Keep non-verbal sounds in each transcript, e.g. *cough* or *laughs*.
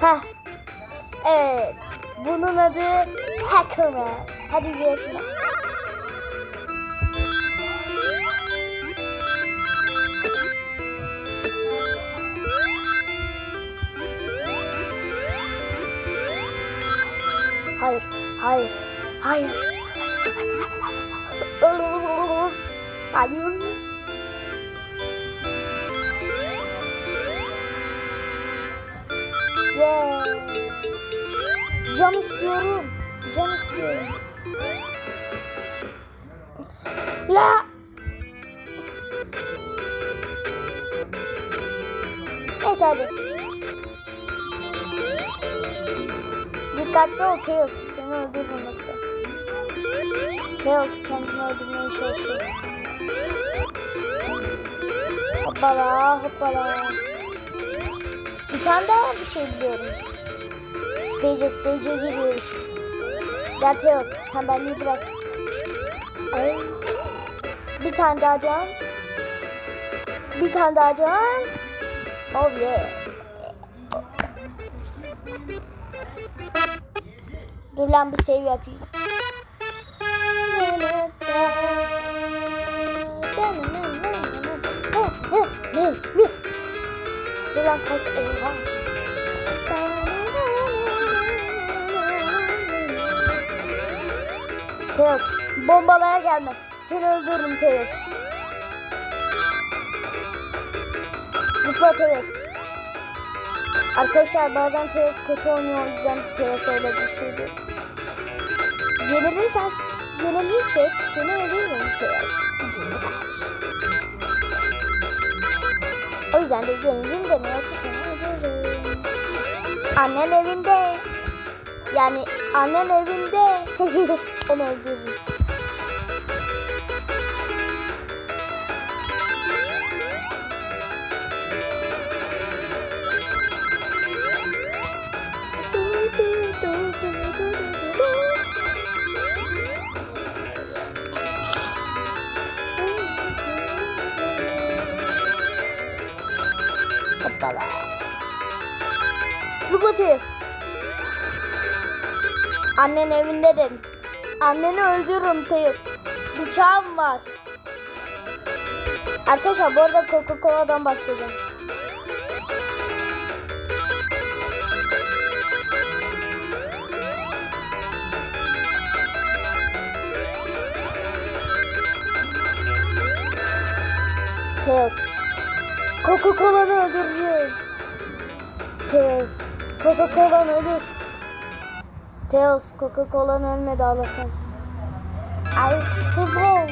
Heh. Evet. Bunun adı Hackerman. Hadi gidelim. Hayır, hayır, hayır. Hayır. Cam istiyorum. Cam istiyorum. La. Neyse hadi. Dikkatli ol Chaos. Seni öldürürüm yoksa. Chaos kendini öldürmeye çalışıyor. Hoppala hoppala. Bir tane daha bir şey biliyorum. Stage Stage'e giriyoruz. Gel Teos, tembelliği bırak. Ay. Bir tane daha can. Bir tane daha can. Oh yeah. Dur lan bir save yapayım. Dur lan kaç oha. Teos, bombalaya gelme. Seni öldürürüm Teos. Zıpla Teos. Arkadaşlar bazen Teos kötü oynuyor o yüzden Teos öyle bir şey diyor. Yenilirsen, yenilirsek seni öldürürüm Teos. O yüzden de yenildim deme yoksa seni öldürürüm. Evinde. Yani annen evinde. *laughs* Onu öldürürüm. Hoppala. Zıplatıyoruz. Annen evinde dedim. Anneni öldürürüm Teos. Bıçağım var. Arkadaşlar bu arada Coca-Cola'dan başlayacağım. Teos. Coca-Cola'nı öldüreceğim. Teos. Coca-Cola'nı öldür. Teos Coca-Cola'nın ölmedi Allah'tan. Ay hızlı ol.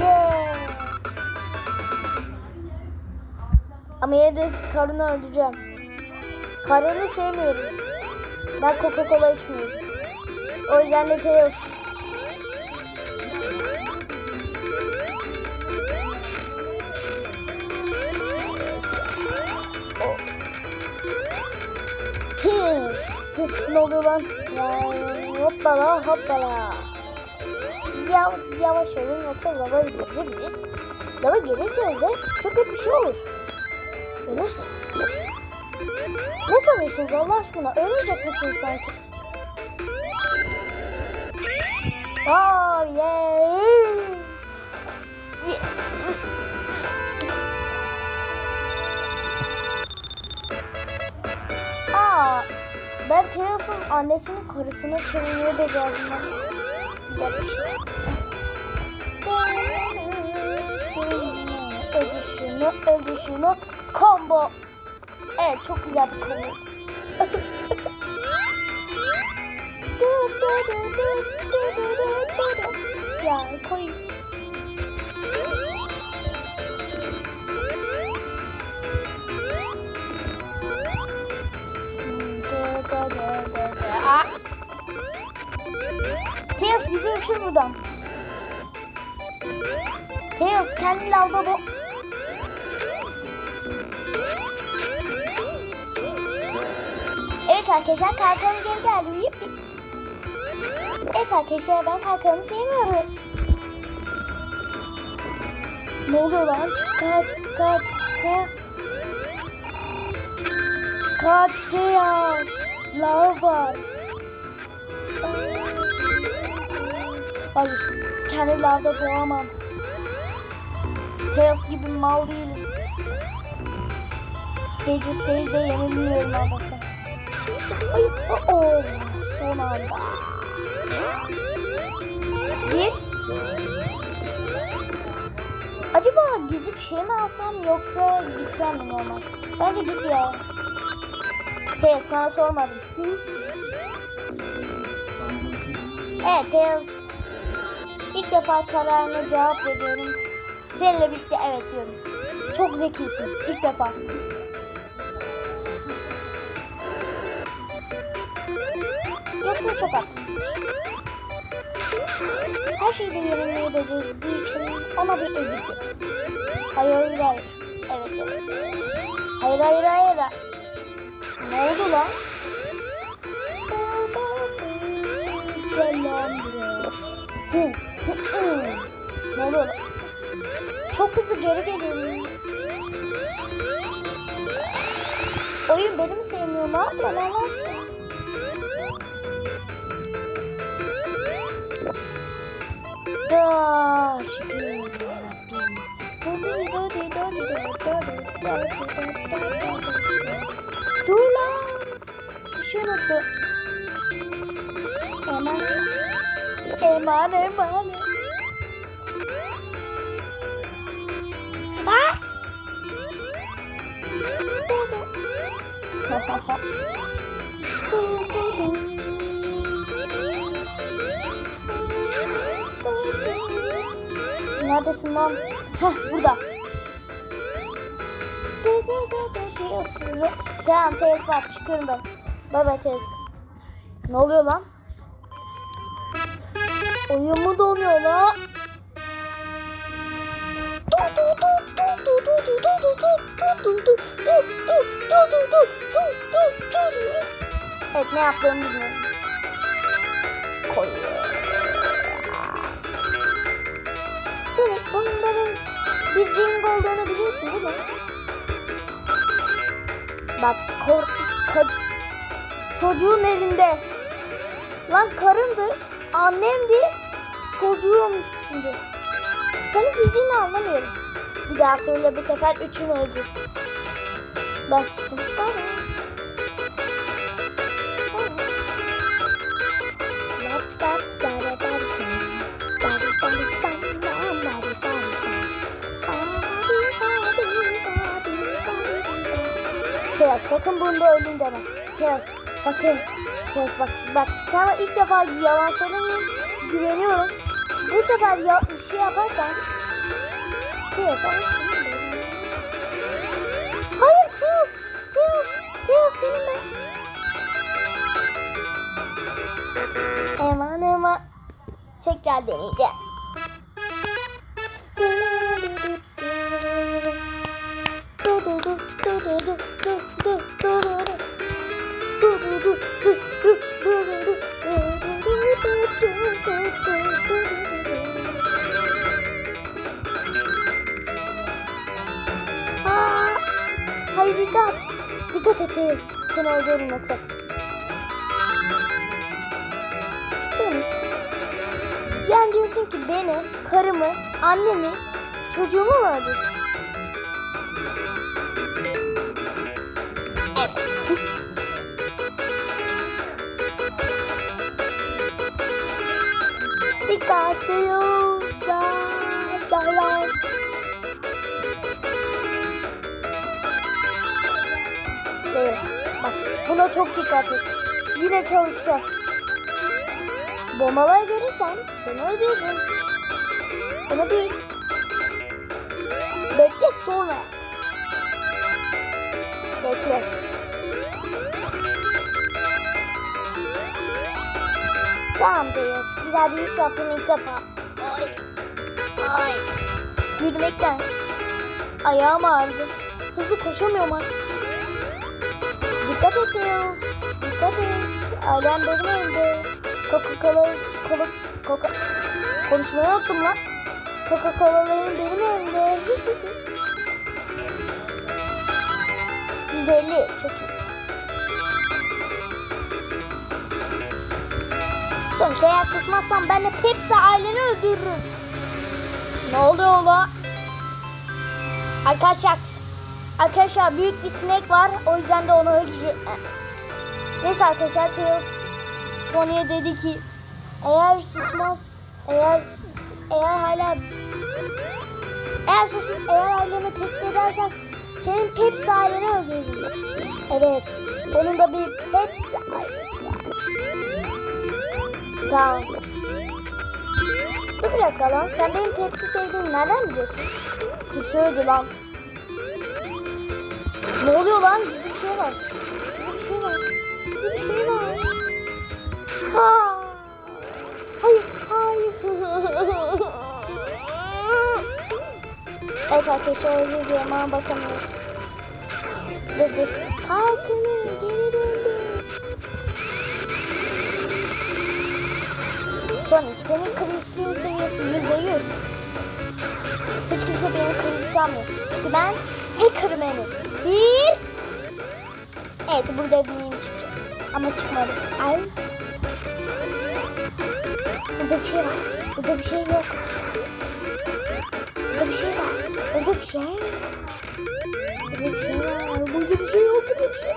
Yeah. Ama yine de karını öldüreceğim. Karını sevmiyorum. Ben Coca-Cola içmiyorum. O yüzden de Teos. Ne oluyor lan? Hoppala hoppala. Ya, yavaş olun yoksa lava girebilirsiniz. Lava girirseniz de çok kötü bir şey olur. Görürsünüz. Ne sanıyorsunuz Allah aşkına? Ölmeyecek misiniz sanki? Oh yeah. yeah. Aa, ben Tails'ın annesinin karısına çeviriyor da geldim bir şey. Ödüşünü, ödüşünü, combo. Evet, çok güzel bir combo. *laughs* ya koyayım. Tails bizi uçur buradan. Tails kendi lavda bu. Evet arkadaşlar kalkanım geri geldi. Yippi. Evet arkadaşlar ben kalkanımı sevmiyorum. Ne oluyor lan? Kaç, kaç, kaç. Kaçtı ya. Lav var. Hayır. Kendi lavda boğamam. Tails gibi mal değilim. Stage Stage'de yenilmiyorum Allah'tan. Hayır. Oh, son anda. Bir. Acaba gizli bir şey mi alsam yoksa gitsem mi normal? Bence git ya. Tails sana sormadım. Evet Tails. İlk defa kararına cevap veriyorum. Seninle birlikte evet diyorum. Çok zekisin. İlk defa. Yoksa çok haklı. Her şeyde yenilmeyi becerdiği için ona bir ezik deriz. Hayır hayır hayır. Evet evet evet. Hayır hayır hayır. Ne oldu lan? Hı. Ne oluyor? Çok hızlı geri geliyorum. Oyun beni mi sevmiyor? Ne yapıyor lan aşkına? Ya şükür. Dur lan. Bir şey unuttum. mane mane. Bak. Neredesin lan? Heh burada. Tamam teyze var çıkıyorum ben. Bay bay teyze. Ne oluyor lan? Oyumu donuyor la. Evet ne yaptığımı biliyorum. Koyuyor. Sonic bunun benim bir ring olduğunu biliyorsun değil mi? Bak kor, kaç, çocuğun elinde. Lan karındı karımdı, annemdi, çocuğum şimdi. Senin fiziğini anlamıyorum. Bir daha söyle bu sefer üçün sustum. Bye. Tails sakın bunda ölün deme. Tails bak Tails. Tails bak bak sana ilk defa yalan söylemiyorum. Güveniyorum. Bu sefer ya, bir şey yaparsan sana Hayır Tails. Tails. Tails senin ben. Eman eman. Tekrar deneyeceğim. Öldürürüm yoksa. Sen yani diyorsun ki beni, karımı, annemi, çocuğumu mu öldürsün? Dikkatli olsa Dallas. Bak buna çok dikkat et. Yine çalışacağız. Bombalar görürsen seni öldürürüm. Bunu bil. Bekle sonra. Bekle. Tamam Beyaz. Güzel bir iş yaptın ilk defa. Ay. Ay. Yürümekten. Ayağım ağrıdı. Hızlı koşamıyorum artık. Dikkat et Tails. Dikkat et. Ailem benim evimde. Coca Cola, Cola, Coca... Konuşmayı unuttum lan. Coca Cola'ların benim evimde. *laughs* 150 çok iyi. Sonuçta eğer susmazsan ben de Pepsi aileni öldürürüm. Ne oluyor ola? Arkadaşlar arkadaşlar büyük bir sinek var. O yüzden de onu öldürüyor. Neyse arkadaşlar Tails Sony'e dedi ki eğer susmaz eğer eğer hala eğer sus eğer ailemi tehdit edersen senin Pepsi aileni öldürürüm. Evet. Onun da bir Pepsi ailesi var. Tamam. Dur bir dakika lan. Sen benim Pepsi sevdiğimi nereden biliyorsun? Söyledi lan? Ne oluyor lan? Gizli bir şey var. Gizli bir şey var. Gizli bir şey var. Ha. Hayır, hayır. evet arkadaşlar özür dilerim ama bakamıyoruz. Dur dur. Kalkının geri döndü. Sonic senin kılıçlığın seviyesi yüzde yüz. Hiç kimse benim kılıç sanmıyor. Çünkü ben hacker'ım benim. Bir. Evet burada bir miyim çıkacak. Ama çıkmadı. Ay. Burada bir şey var. Burada bir şey yok. Burada bir şey var. Burada bir şey. Burada bir şey var. Burada bir şey yok. Burada bir şey.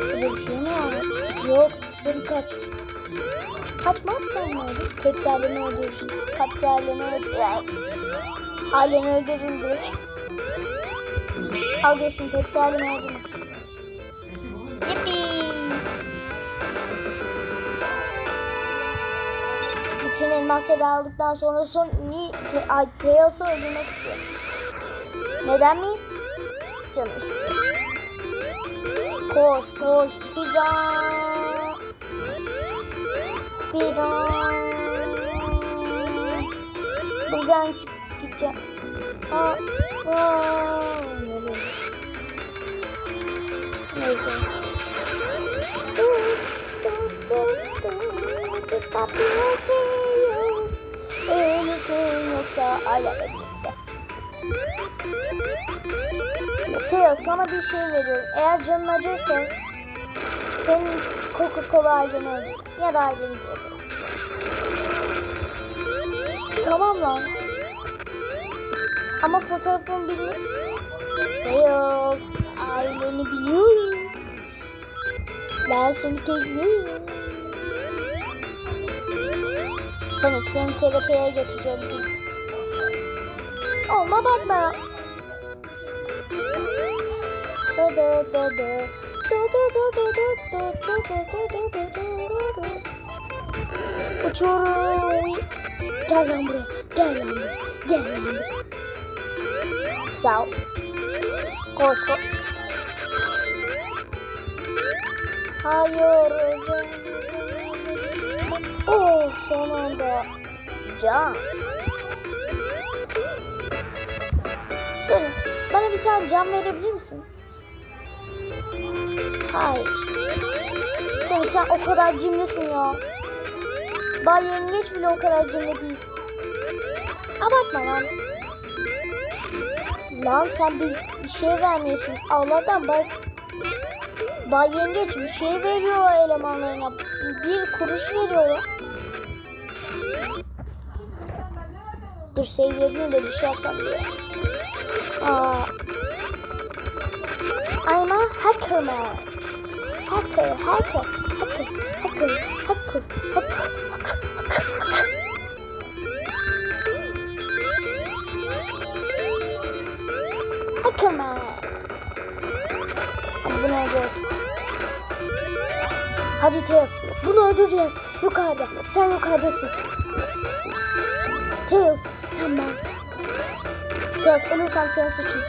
Burada bir şey mi var? Yok. Sen kaç. Kaçmazsan ne olur? Hepsi aileni öldürürsün. Hepsi aileni öldürürsün. Aileni öldürürüm direkt. Al geçsin. Hepsi aileni öldürme. Yippee. Bütün elmasları aldıktan sonra son mi te, ay, Tails'ı öldürmek istiyorum. Neden mi? Canım istiyor. Koş koş speedrun. Speedrun. Buradan çık gideceğim. Aa, aa? Neyse. Ölürsün. Teo sana bir şey veriyorum. Eğer canın acırsa senin Coca-Cola aileni öldür. Ya da aileni öldür. Tamam lan. Ama fotoğrafımı biliyor. Tails aileni biliyorum. Ben seni tekliyorum. Sonic seni terapiye götüreceğim. Olma bakma. Da da da. Da da da da da da da da da da da da da. Uçuyorum. Gel lan buraya. Gel lan buraya. Gel lan buraya. Ol. Koş. Hayır. Oh son anda. Can. Bana bir tane cam verebilir misin? Hayır. Sen, sen o kadar cimrisin ya. Bay Yengeç bile o kadar cimri değil. Abartma lan. Lan sen bir, şey vermiyorsun. Allah'tan bak. Bay Yengeç bir şey veriyor elemanlarına. Bir kuruş veriyor. Dur sevgilim de bir şey yapsam diye. Aa. I'm a hacker man. Hacker, hacker, hacker, hacker, hacker, hacker, hacker. Hadi Tails. Bunu öldüreceğiz. Yukarıda. Sen yukarıdasın. Tails. Sen bensin. Tails ölürsem senin suçun.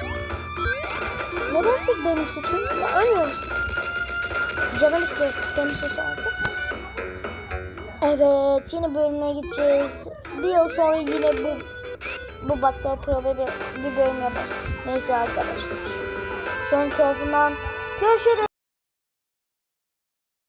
Nedense benim suçum? Sen ölmüyor musun? Canım istiyorsun. Senin suçun artık. Evet. Yeni bölüme gideceğiz. Bir yıl sonra yine bu bu baklava prova bir, bir bölüm yapar. Neyse arkadaşlar. Son tarafından görüşürüz.